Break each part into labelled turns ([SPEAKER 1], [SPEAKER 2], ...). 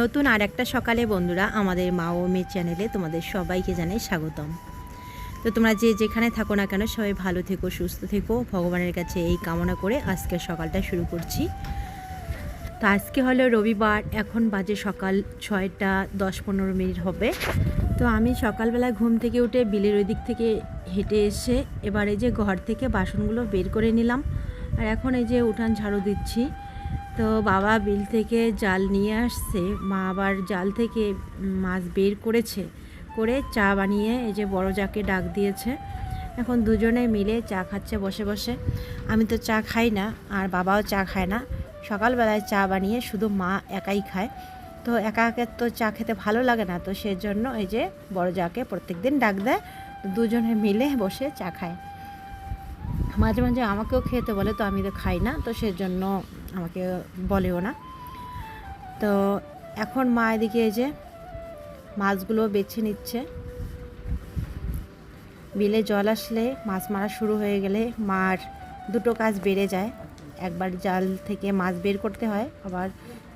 [SPEAKER 1] নতুন আর একটা সকালে বন্ধুরা আমাদের মা ও মেয়ে চ্যানেলে তোমাদের সবাইকে জানাই স্বাগতম। তো তোমরা যে যেখানে থাকো না কেন সবাই ভালো থেকো, সুস্থ থেকো, ভগবানের কাছে এই কামনা করে আজকের সকালটা শুরু করছি। তো আজকে হলো রবিবার, এখন বাজে সকাল ছয়টা দশ পনেরো মিনিট হবে। তো আমি সকালবেলা ঘুম থেকে উঠে বিলের ওই দিক থেকে হেঁটে এসে এবার যে ঘর থেকে বাসনগুলো বের করে নিলাম। আর এখন এই যে উঠান ঝাড়ু দিচ্ছি। তো বাবা বিল থেকে জাল নিয়ে আসছে, মা আবার জাল থেকে মাছ বের করেছে, করে চা বানিয়ে এই যে বড় যাকে ডাক দিয়েছে। এখন দুজনে মিলে চা খাচ্ছে বসে বসে। আমি তো চা খাই না, আর বাবাও চা খায় না। সকালবেলায় চা বানিয়ে শুধু মা একাই খায়। তো একা একা তো চা খেতে ভালো লাগে না, তো সেজন্য এই যে বড় যাকে প্রত্যেক দিন ডাক দেয়, দুজনে মিলে বসে চা খায়। মাঝে মাঝে আমাকেও খেতে বলে, তো আমি তো খাই না, তো সেজন্য আমাকে বলেও না। তো এখন মা এদিকে এই যে মাছগুলো বেছে নিচ্ছে। বিলে জল আসলে মাছ মারা শুরু হয়ে গেলে মার দুটো কাজ বেড়ে যায়। একবার জাল থেকে মাছ বের করতে হয়, আবার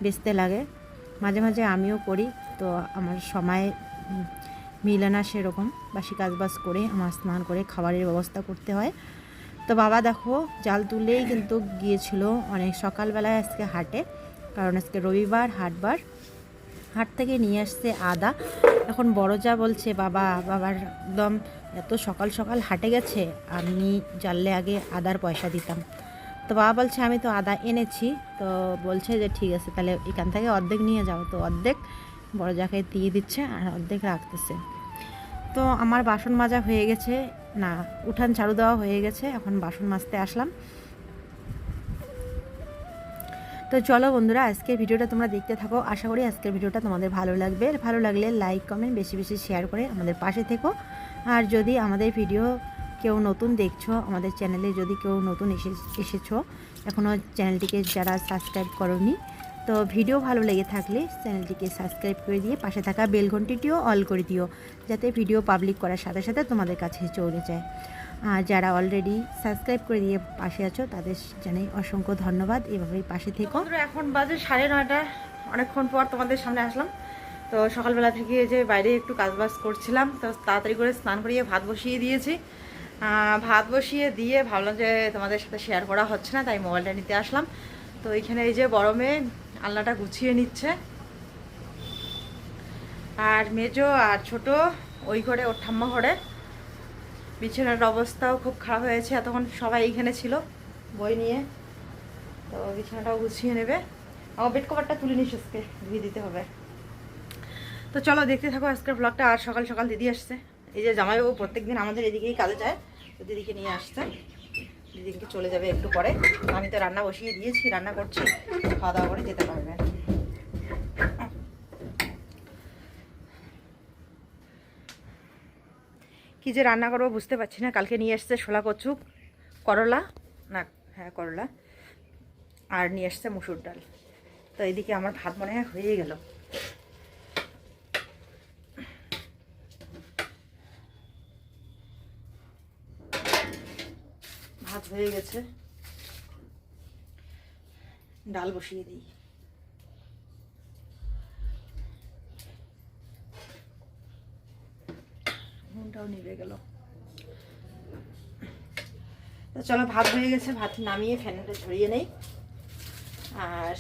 [SPEAKER 1] বেচতে লাগে। মাঝে মাঝে আমিও করি, তো আমার সময় মিলে না সেরকম। বাসি কাজবাজ করে আমার স্নান করে খাবারের ব্যবস্থা করতে হয়। তো বাবা দেখো, জাল তুলেই কিন্তু গিয়েছিল অনেক সকালবেলায় আজকে হাটে, কারণ আজকে রবিবার, হাটবার। হাট থেকে নিয়ে আসছে আদা। এখন বড় যা বলছে, বাবা, বাবার একদম এত সকাল সকাল হাটে গেছে, আমি জানলে আগে আদার পয়সা দিতাম। তো বাবা বলছে, আমি তো আদা এনেছি। তো বলছে যে, ঠিক আছে, তাহলে এখান থেকে অর্ধেক নিয়ে যাও। তো অর্ধেক বড় যাকে দিয়ে দিচ্ছে আর অর্ধেক রাখতেছে। তো আমার বাসন মাজা হয়ে গেছে না, উঠান ঝাড়ু দেওয়া হয়ে গেছে, এখন বাসন মাজতে আসলাম। তো চলো বন্ধুরা, আজকের ভিডিওটা তোমরা দেখতে থাকো। আশা করি আজকের ভিডিওটা তোমাদের ভালো লাগবে। ভালো লাগলে লাইক কমেন্ট বেশি বেশি শেয়ার করে আমাদের পাশে থেকো। আর যদি আমাদের ভিডিও কেউ নতুন দেখছ, আমাদের চ্যানেলে যদি কেউ নতুন এসে, এসেছ এখনও চ্যানেলটিকে যারা সাবস্ক্রাইব করনি তো ভিডিও ভালো লেগে থাকলে চ্যানেলটিকে সাবস্ক্রাইব করে দিয়ে পাশে থাকা বেল ঘন্টিটিও অল করে দিও, যাতে ভিডিও পাবলিক করার সাথে সাথে তোমাদের কাছে চলে যায়। আর যারা অলরেডি সাবস্ক্রাইব করে দিয়ে পাশে আছো, তাদের জানাই অসংখ্য ধন্যবাদ। এভাবেই পাশে থেকো। এখন বাজে সাড়ে নয়টা। অনেকক্ষণ পর তোমাদের সামনে আসলাম। তো সকালবেলা থেকে যে বাইরে একটু কাজবাজ করছিলাম, তো তাড়াতাড়ি করে স্নান করিয়ে ভাত বসিয়ে দিয়েছি। ভাত বসিয়ে দিয়ে ভাবলাম যে তোমাদের সাথে শেয়ার করা হচ্ছে না, তাই মোবাইলটা নিতে আসলাম। তো এখানে এই যে বড় মেয়ে আলনাটা গুছিয়ে নিচ্ছে। আর মেজো আর ছোট ওই ঘরে, ওর ঠাম্মা ঘরে। বিছানার অবস্থাও খুব খারাপ হয়েছে। এতক্ষণ সবাই এইখানে ছিল বই নিয়ে। তো বিছানাটাও গুছিয়ে নেবে। আমার বেড কভারটা তুলে নিস আজকে, ধুয়ে দিতে হবে। তো চলো দেখতে থাকো আজকের ব্লগটা আর সকাল সকাল দিদি আসছে। এই যে জামাইবাবু প্রত্যেক দিন আমাদের এদিকেই কাজে যায়, তো দিদিকে নিয়ে আসছে। দিদিকে চলে যাবে একটু পরে। আমি তো রান্না বসিয়ে দিয়েছি, রান্না করছি, খাওয়া দাওয়া করে যেতে পারবে। কি যে রান্না করব বুঝতে পারছি না, কালকে নিয়ে এসছে শোলা কচু, করলা, না হ্যাঁ করলা, আর নিয়ে এসছে মুসুর ডাল। তো এদিকে আমার ভাত মনে হয় হয়ে গেল ভাত হয়ে গেছে। ডাল বসিয়ে দিই। মনটাও নিভে গেল। তো চলো, ভাত হয়ে গেছে, ভাত নামিয়ে ফ্যানটা ঝরিয়ে নেই। আর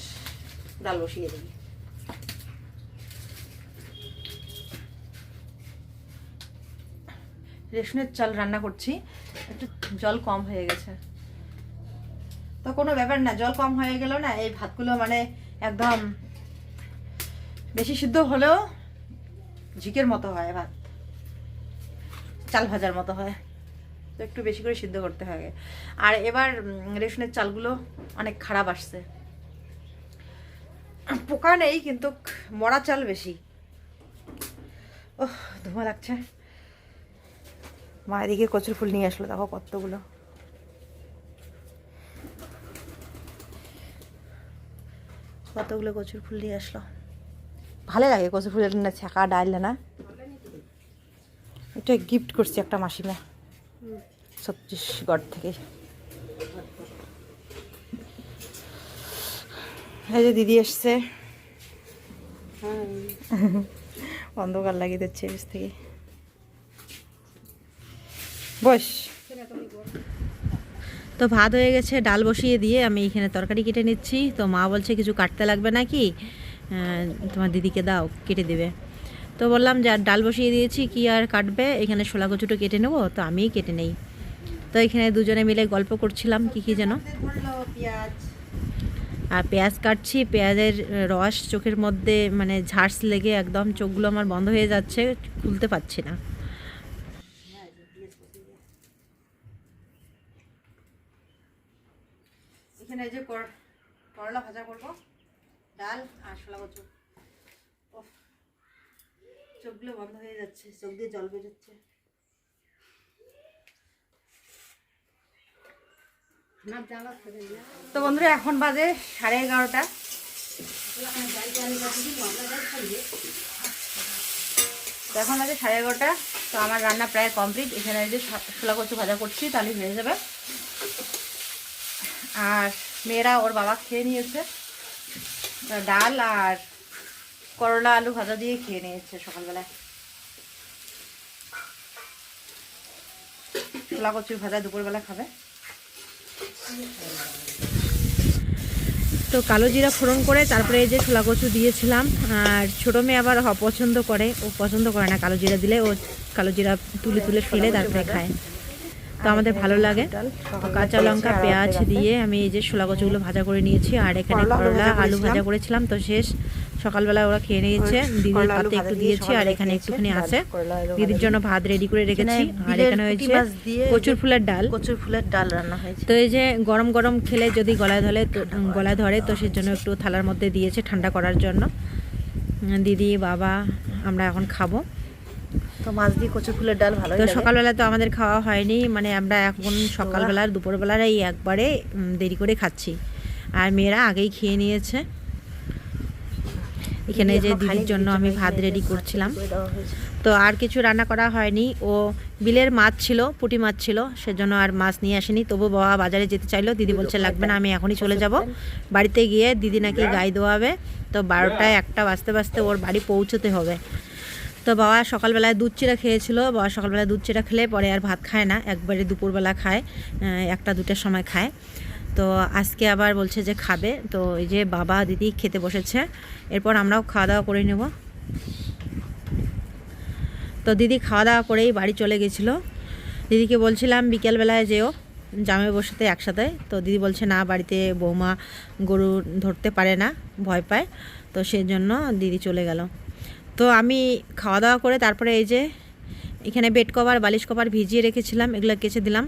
[SPEAKER 1] ডাল বসিয়ে দিই। রেশনের চাল রান্না করছি, একটু জল কম হয়ে গেছে। তো কোনো ব্যাপার না, জল কম হয়ে গেল না এই ভাতগুলো মানে একদম বেশি সিদ্ধ হলেও ঝিকের মতো হয় ভাত। চাল ভাজার মতো হয়। তো একটু বেশি করে সিদ্ধ করতে হয় আর এবার রেশনের চালগুলো অনেক খারাপ আসছে। পোকা নেই কিন্তু মরা চাল বেশি। ওহ, ধোঁয়া লাগছে। মা এদিকে কচুর ফুল নিয়ে আসলো দেখো কতগুলো। কতগুলো কচুর ফুল নিয়ে আসলো। ভালো লাগে কচুর ফুলের না ছাকা ডাল না এটা গিফট করছি একটা মাসিমা। ছত্তিশগড় থেকে। এই যে দিদি এসছে।
[SPEAKER 2] হ্যাঁ।
[SPEAKER 1] অন্ধকার লাগিয়ে দিচ্ছে বেশ থেকে। বস। তো ভাত হয়ে গেছে, ডাল বসিয়ে দিয়ে আমি এখানে তরকারি কেটে নিচ্ছি। তো মা বলছে, কিছু কাটতে লাগবে নাকি? তোমার দিদিকে দাও, কেটে দেবে। তো বললাম যে, আর ডাল বসিয়ে দিয়েছি, কি আর কাটবে? এখানে শোলা কচুটো কেটে নেব, তো আমিই কেটে নেই। তো এখানে দুজনে মিলে গল্প করছিলাম, কি কি যেন। আর পেঁয়াজ কাটছি, পেঁয়াজের রস চোখের মধ্যে মানে ঝাড়স লেগে একদম চোখগুলো আমার বন্ধ হয়ে যাচ্ছে, খুলতে পারছি না। এই যে কর- করলা ভাজা করব। ডাল আর শোলা কচু। চোখগুলো বন্ধ হয়ে যাচ্ছে, চোখ দিয়ে জল বেরোচ্ছে। তো বন্ধুরা, এখন বাজে সাড়ে এগারোটা। এখন বাজে সাড়ে এগারোটা। তো আমার রান্না প্রায় কমপ্লিট। এখানে যে শোলা কচু ভাজা করছি তাহলে হয়ে যাবে। আর মেয়েরা ওর বাবা খেয়ে নিয়েছে। ডাল আর করলা আলু ভাজা দিয়ে খেয়ে নিয়েছে সকালবেলায়। শোলা কচুর ভাজা দুপুরবেলা খাবে। তো কালো জিরা ফোড়ন করে তারপরে এই যে ছোলা কচু দিয়েছিলাম। আর ছোটো মেয়ে আবার হ- পছন্দ করে। ও পছন্দ করে না কালো জিরা দিলে, ও কালো জিরা তুলে তুলে ফেলে তারপরে খায়। তো আমাদের ভালো লাগে। কাঁচা লঙ্কা পেঁয়াজ দিয়ে আমি এই যে ছোলা কচুগুলো ভাজা করে নিয়েছি আর এখানে করলা আলু ভাজা করেছিলাম। তো শেষ। সকালবেলা ওরা খেয়ে নিয়েছে দিদির পাতে একটু দিয়েছি আর এখানে একটুখানি আছে। দিদির জন্য ভাত রেডি করে রেখেছি আর এখানে হয়েছে কচুর ফুলের ডাল।
[SPEAKER 3] কচুর ফুলের ডাল রান্না হয়েছে।
[SPEAKER 1] তো এই যে গরম গরম খেলে যদি গলায় ধরে তো গলায় ধরে তো সেজন্য একটু থালার মধ্যে দিয়েছে ঠান্ডা করার জন্য। দিদি বাবা আমরা এখন খাব।
[SPEAKER 3] তো মাছ দিয়ে কচুর ফুলের ডাল ভালো
[SPEAKER 1] তো সকালবেলা তো আমাদের খাওয়া হয়নি মানে আমরা এখন সকালবেলা দুপুরবেলার এই একবারে দেরি করে খাচ্ছি। আর মেয়েরা আগেই খেয়ে নিয়েছে। এখানে যে দিদির জন্য আমি ভাত রেডি করছিলাম। তো আর কিছু রান্না করা হয়নি। ও বিলের মাছ ছিল পুঁটি মাছ ছিল সেজন্য আর মাছ নিয়ে আসেনি। তবু বাবা বাজারে যেতে চাইলো দিদি বলছে লাগবে না আমি এখনই চলে যাব। বাড়িতে গিয়ে দিদি নাকি গায়ে দোয়াবে। তো বারোটায় একটা বাজতে বাজতে ওর বাড়ি পৌঁছতে হবে। তো বাবা সকালবেলায় দুধ চিরা খেয়েছিল। বাবা সকালবেলায় দুধ চিরা খেলে পরে আর ভাত খায় না, একবারে দুপুরবেলা খায় একটা দুটার সময় খায়। তো আজকে আবার বলছে যে খাবে। তো এই যে বাবা দিদি খেতে বসেছে, এরপর আমরাও খাওয়া দাওয়া করে নেব। তো দিদি খাওয়া দাওয়া করেই বাড়ি চলে গেছিল। দিদিকে বলছিলাম বিকেলবেলায় যেও জামে বসাতে একসাথে। তো দিদি বলছে, না, বাড়িতে বৌমা গরু ধরতে পারে না, ভয় পায়। তো সেই জন্য দিদি চলে গেল। তো আমি খাওয়া দাওয়া করে তারপরে এই যে এখানে বেড কভার বালিশ কভার ভিজিয়ে রেখেছিলাম, এগুলো কেচে দিলাম।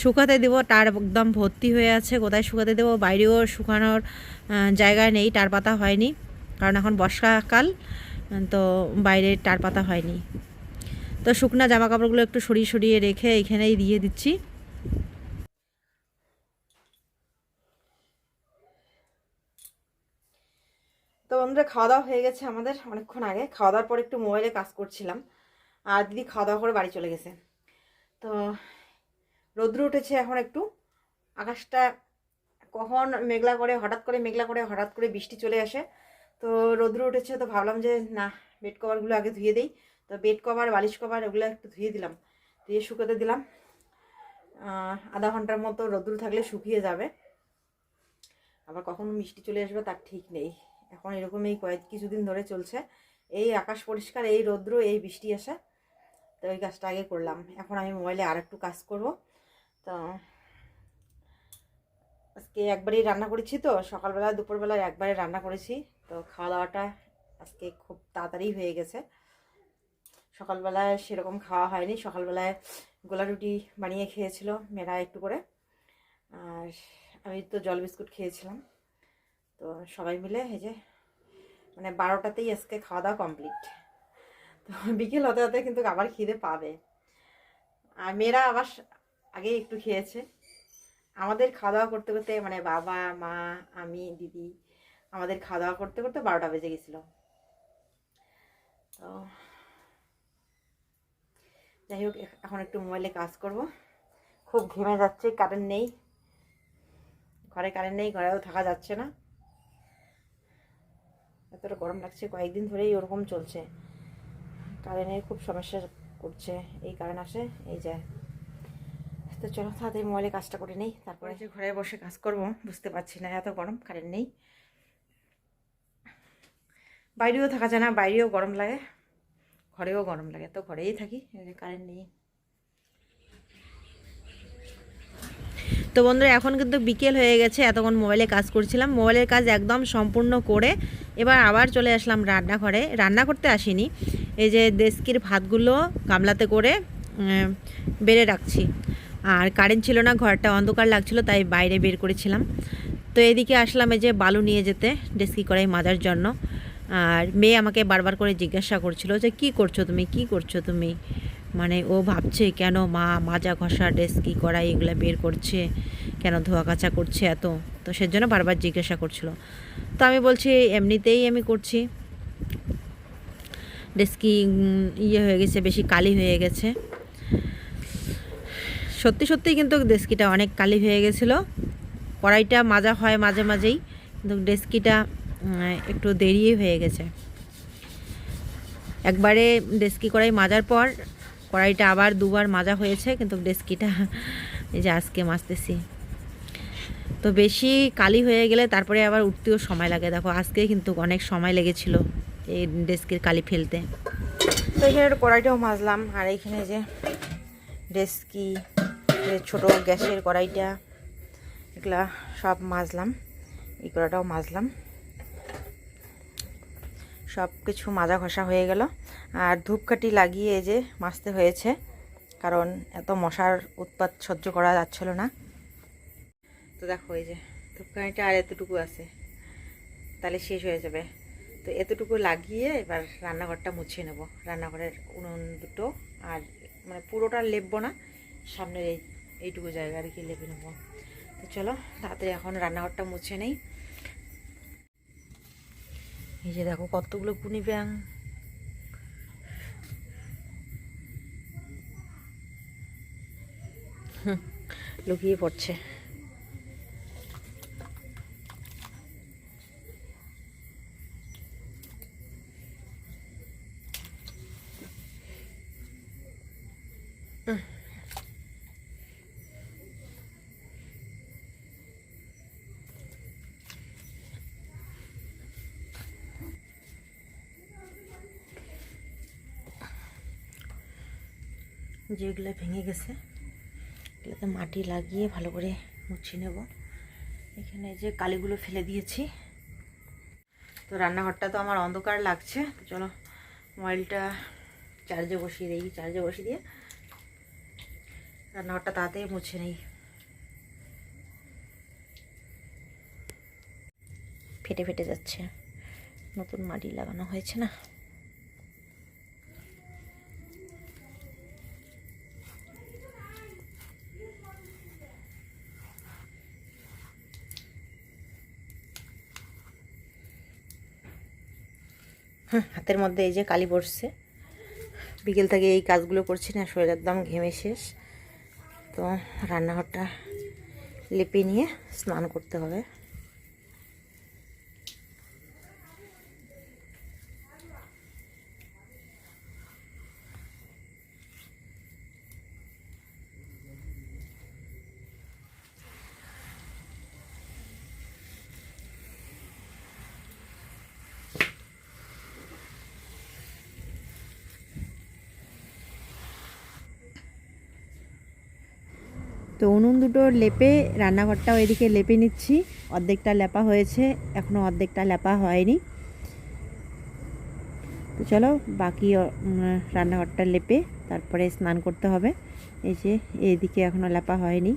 [SPEAKER 1] শুকাতে দেবো টার একদম ভর্তি হয়ে আছে, কোথায় শুকাতে দেবো বাইরেও শুকানোর জায়গা নেই টার পাতা হয়নি, কারণ এখন বর্ষাকাল, তো বাইরে টার পাতা হয়নি। তো শুকনা জামা কাপড়গুলো একটু সরিয়ে সরিয়ে রেখে এখানেই দিয়ে দিচ্ছি। তো বন্ধুরা খাওয়া দাওয়া হয়ে গেছে আমাদের অনেকক্ষণ আগে। খাওয়া দাওয়ার পর একটু মোবাইলে কাজ করছিলাম। আর দিদি খাওয়া দাওয়া করে বাড়ি চলে গেছে। তো রৌদ্র উঠেছে এখন একটু। আকাশটা কখন মেঘলা করে, হঠাৎ করে মেঘলা করে, হঠাৎ করে বৃষ্টি চলে আসে। তো রৌদ্র উঠেছে তো ভাবলাম যে, না বেড কভারগুলো আগে ধুয়ে দিই। তো বেড কভার বালিশ কভার ওগুলো একটু ধুয়ে দিলাম। ধুয়ে শুকোতে দিলাম। আধা ঘণ্টার মতো রৌদ্র থাকলে শুকিয়ে যাবে। আবার কখন মিষ্টি চলে আসবে, তার ঠিক নেই। এখন এরকম এই কয়েক কিছুদিন ধরে চলছে। এই আকাশ পরিষ্কার, এই রৌদ্র, এই বৃষ্টি আসে। তো ওই কাজটা আগে করলাম। এখন আমি মোবাইলে আর একটু কাজ করব। তো আজকে একবারই রান্না করেছি তো, সকালবেলা দুপুরবেলা একবারে রান্না করেছি। তো খাওয়া দাওয়াটা আজকে খুব তাড়াতাড়ি হয়ে গেছে। সকালবেলায় সেরকম খাওয়া হয়নি। সকালবেলায় গোলা রুটি বানিয়ে খেয়েছিল মেয়েরা একটু করে। আর আমি তো জল বিস্কুট খেয়েছিলাম। তো সবাই মিলে এই যে মানে বারোটাতেই আজকে খাওয়া দাওয়া কমপ্লিট তো বিকেল হতে হতে কিন্তু আবার খিদে পাবে। আর মেয়েরা আবার আগে একটু খেয়েছে। আমাদের খাওয়া দাওয়া করতে করতে মানে বাবা, মা, আমি, দিদি আমাদের খাওয়া দাওয়া করতে করতে বারোটা বেজে গেছিল। তো যাই হোক এখন একটু মোবাইলে কাজ করব। খুব ঘেমে যাচ্ছে কারেন্ট নেই। ঘরে কারেন্ট নেই, ঘরেও থাকা যাচ্ছে না।
[SPEAKER 3] এতটা গরম লাগছে, কয়েকদিন ধরেই ওরকম চলছে। কারেন্টের খুব সমস্যা করছে, এই কারেন্ট আসে এই যায় তো চলো, তাড়াতাড়ি মোবাইলে কাজটা করে নেই, তারপরে যে ঘরে বসে কাজ করব, বুঝতে পারছি না, এত গরম, কারেন্ট নেই। বাইরেও থাকা যায় না, বাইরেও গরম লাগে, ঘরেও গরম লাগে, তো ঘরেই থাকি কারেন্ট নেই।
[SPEAKER 1] তো বন্ধুরা, এখন কিন্তু বিকেল হয়ে গেছে, এতক্ষণ মোবাইলে কাজ করছিলাম, মোবাইলের কাজ একদম সম্পূর্ণ করে এবার আবার চলে আসলাম রান্নাঘরে। রান্না করতে আসিনি। এই যে দেশকির ভাতগুলো গামলাতে করে বেড়ে রাখছি। আর কারেন্ট ছিল না, ঘরটা অন্ধকার লাগছিল, তাই বাইরে বের করেছিলাম। তো এদিকে আসলাম এই যে বালু নিয়ে যেতে, ডেস্কি কড়াই মাজার জন্য। আর মেয়ে আমাকে বারবার করে জিজ্ঞাসা করছিল যে, কি করছ তুমি? কি করছ তুমি? মানে ও ভাবছে, কেন মা মাজা ঘষা, ডেস্কি কড়াই এগুলো বের করছে? কেন ধোয়া কাচা করছে এত? তো সেজন্য বারবার জিজ্ঞাসা করছিল। তো আমি বলছি, এমনিতেই আমি করছি। ডেস্কি ইয়ে হয়ে গেছে, বেশি কালি হয়ে গেছে। সত্যি সত্যি কিন্তু ডেস্কিটা অনেক কালি হয়ে গেছিল। কড়াইটা মাজা হয় মাঝে মাঝেই, কিন্তু ডেস্কিটা একটু দেরি হয়ে গেছে। একবারে ডেস্কি কড়াই মাজার পর, কড়াইটা আবার দুবার মাজা হয়েছে, কিন্তু ডেস্কিটা এই যে আজকে মাজতেছি। তো বেশি কালি হয়ে গেলে তারপরে আবার উঠতেও সময় লাগে। দেখো, আজকে কিন্তু অনেক সময় লেগেছিল এই ডেস্কের কালি ফেলতে।
[SPEAKER 3] তো এখানে কড়াইটাও মাজলাম, আর এখানে যে ডেস্কি ছোটো গ্যাসের কড়াইটা, এগুলা সব মাজলাম, এই কড়াটাও মাজলাম। সব কিছু মাজা ঘষা হয়ে গেল, আর ধূপকাঠি লাগিয়ে যে মাজতে হয়েছে, কারণ এত মশার উৎপাত সহ্য করা যাচ্ছিল না। তো দেখো এই যে ধূপকাঠিটা আর এতটুকু আছে। তাহলে শেষ হয়ে যাবে। তো এতটুকু লাগিয়ে এবার রান্নাঘরটা মুছিয়ে নেব। রান্নাঘরের উনুন দুটো আর মানে পুরোটা লেপবো না, সামনের এই, এইটুকু জায়গা আর কি লেপে নেব। তো চলো, তাড়াতাড়ি এখন রান্নাঘরটা মুছে নেই। এই যে দেখো কতগুলো পুনি ব্যাং লুকিয়ে পড়ছে। যেগুলো ভেঙে গেছে, এগুলোতে মাটি লাগিয়ে ভালো করে মুছিয়ে নেব। এখানে যে কালিগুলো ফেলে দিয়েছি। তো রান্নাঘরটা তো আমার অন্ধকার লাগছে, তো চলো মোবাইলটা চার্জে বসিয়ে দিই, চার্জে বসিয়ে দিয়ে রান্নাঘরটা তাড়াতাড়ি মুছে নেই। ফেটে ফেটে যাচ্ছে। নতুন মাটি লাগানো হয়েছে না? হাতের মধ্যে এই যে কালি পড়ছে। বিকেল থেকে এই কাজগুলো করছি না শরীর একদম ঘেমে শেষ। তো রান্নাঘরটা লেপে নিয়ে স্নান করতে হবে।
[SPEAKER 1] তো উনুন দুটো লেপে রান্নাঘরটাও এদিকে লেপে নিচ্ছি। অর্ধেকটা লেপা হয়েছে এখনও অর্ধেকটা লেপা হয়নি। তো চলো বাকি রান্নাঘরটা লেপে তারপরে স্নান করতে হবে। এই যে এইদিকে এখনও লেপা হয়নি।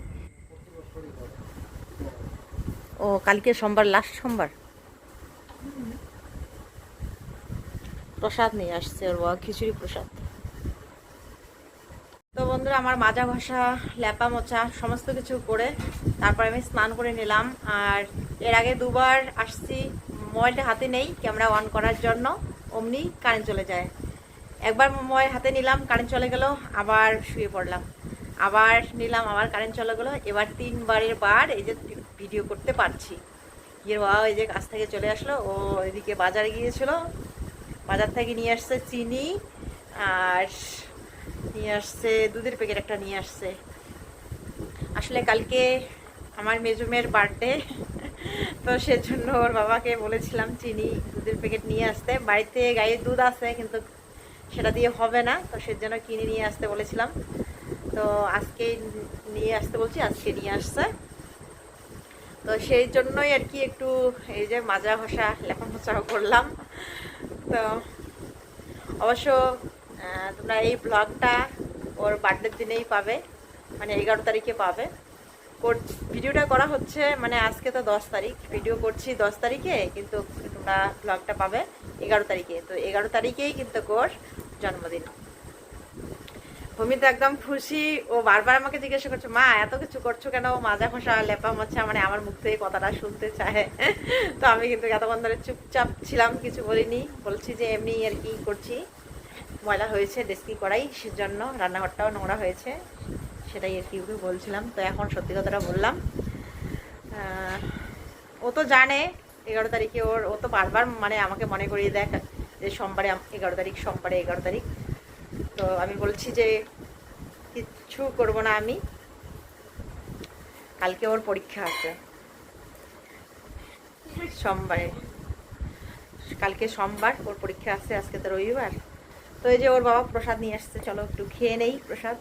[SPEAKER 3] ও, কালকে সোমবার লাস্ট সোমবার? প্রসাদ নিয়ে আসছে ওর বাবা, খিচুড়ি প্রসাদ। বন্ধুরা আমার মাজা ঘষা ল্যাপা মোচা সমস্ত কিছু করে তারপর আমি স্নান করে নিলাম। আর এর আগে দুবার আসছি, মোবাইলটা হাতে নেই, ক্যামেরা অন করার জন্য। অমনি কারেন্ট চলে যায়। একবার মোবাইল হাতে নিলাম, কারেন্ট চলে গেল, আবার শুয়ে পড়লাম। আবার নিলাম, আবার কারেন্ট চলে গেলো। এবার তিনবারের বার এই যে ভিডিও করতে পারছি।
[SPEAKER 1] ইয়ের বাবা ওই যে কাছ থেকে চলে আসলো, ও এদিকে বাজারে গিয়েছিল। বাজার থেকে নিয়ে আসছে চিনি আর নিয়ে আসছে, দুধের প্যাকেট একটা নিয়ে আসছে। আসলে কালকে আমার মেজুমের বার্থডে তো সেজন্য ওর বাবাকে বলেছিলাম, চিনি, দুধের প্যাকেট নিয়ে আসতে। বাড়িতে গাইয়ের দুধ আছে, কিন্তু সেটা দিয়ে হবে না। তো সেজন্য কিনে নিয়ে আসতে বলেছিলাম। তো আজকে নিয়ে আসতে বলছি, আজকে নিয়ে আসছে। তো সেই জন্যই আর কি একটু এই যে মাজা ঘষা লেখা করলাম। তো অবশ্য তোমরা এই ব্লগটা ওর বার্থডের দিনেই পাবে মানে এগারো তারিখে পাবে। কর- ভিডিওটা করা হচ্ছে মানে আজকে তো দশ তারিখ। ভিডিও করছি দশ তারিখে, কিন্তু তোমরা ব্লগটা পাবে এগারো তারিখে। তো এগারো তারিখেই কিন্তু ওর জন্মদিন। ভূমি তো একদম খুশি। ও বারবার আমাকে জিজ্ঞাসা করছে, মা, এত কিছু করছ কেন? মাজা খসা, লেপা মোছা মানে আমার মুখ থেকে কথাটা শুনতে চায়। তো আমি কিন্তু এতক্ষণ ধরে চুপচাপ ছিলাম, কিছু বলিনি। বলছি যে, এমনি আর কি করছি? ময়লা হয়েছে ডেস্কি করাই সেজন্য রান্নাঘরটাও নোংরা হয়েছে। সেটাই আর কি বলছিলাম। তো এখন সত্যি কথাটা বললাম। ও তো জানে এগারো তারিখে ওর, ও তো বারবার মানে আমাকে মনে করিয়ে দেখ যে সোমবারে এগারো তারিখ, সোমবারে এগারো তারিখ। তো আমি বলছি যে কিচ্ছু করব না আমি। কালকে ওর পরীক্ষা আছে। সোমবারে। কালকে সোমবার ওর পরীক্ষা আছে, আজকে তো রবিবার। তো এই যে ওর বাবা প্রসাদ নিয়ে আসছে চলো একটু খেয়ে নেই প্রসাদ।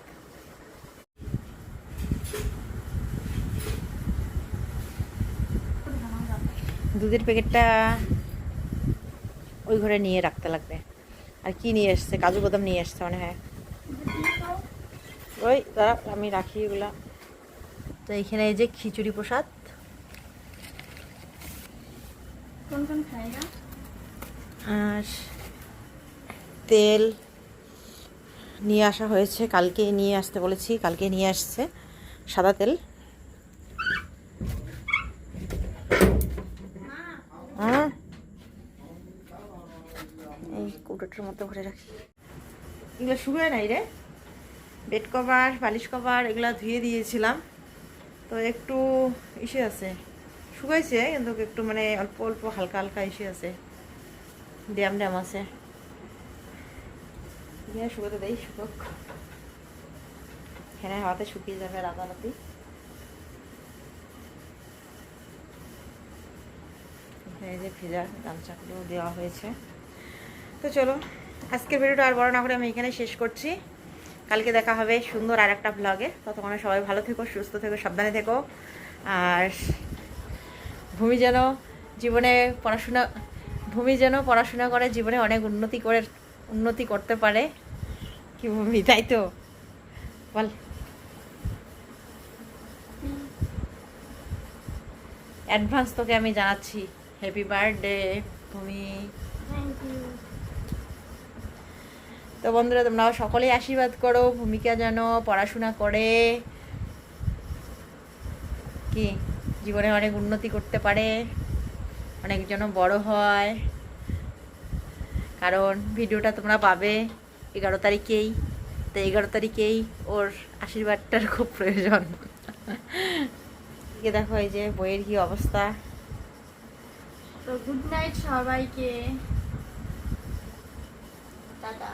[SPEAKER 1] দুধের প্যাকেটটা ওই ঘরে নিয়ে রাখতে লাগবে। আর কি নিয়ে এসছে কাজু বাদাম নিয়ে এসছে মনে হয়। ওই দাঁড়া আমি রাখি এগুলা। তো এখানে এই যে খিচুড়ি প্রসাদ। আর তেল নিয়ে আসা হয়েছে, কালকে নিয়ে আসতে বলেছি, কালকে নিয়ে আসছে, সাদা তেল। হ্যাঁ? এই কৌটোটার মতো ভরে রাখি। এগুলো শুকায় নাই রে। বেড কভার, বালিশ কভার, এগুলো ধুয়ে দিয়েছিলাম। তো একটু ইসে আছে। শুকাইছে, কিন্তু একটু মানে অল্প অল্প, হালকা হালকা ইসে আছে। ড্যাম ড্যাম আছে। দিয়ে শুকোতে দেই শুকোক ফ্যানের হাওয়াতে শুকিয়ে যাবে রাতারাতি এই যে ভেজা গামছাগুলো দেওয়া হয়েছে। তো চলো, আজকের ভিডিওটা আর বড় না করে আমি এখানে শেষ করছি। কালকে দেখা হবে সুন্দর আর একটা ব্লগে ততক্ষণে সবাই ভালো থেকো, সুস্থ থেকো, সাবধানে থেকো। আর ভূমি যেন জীবনে পড়াশোনা ভূমি যেন পড়াশোনা করে, জীবনে অনেক উন্নতি করে উন্নতি করতে পারে। কি ভূমি তাই তো বল। অ্যাডভান্স তোকে আমি জানাচ্ছি। হ্যাপি বার্থডে
[SPEAKER 2] ইউ
[SPEAKER 1] তো বন্ধুরা তোমরাও সকলেই আশীর্বাদ করো ভূমিকা যেন পড়াশোনা করে। কি? জীবনে অনেক উন্নতি করতে পারে অনেক যেন বড় হয়। কারণ ভিডিওটা তোমরা পাবে। এগারো তারিখেই, তো এগারো তারিখেই ওর আশীর্বাদটার খুব প্রয়োজন। দেখো এই যে বইয়ের কি অবস্থা।
[SPEAKER 2] তো গুড নাইট সবাইকে। টাটা।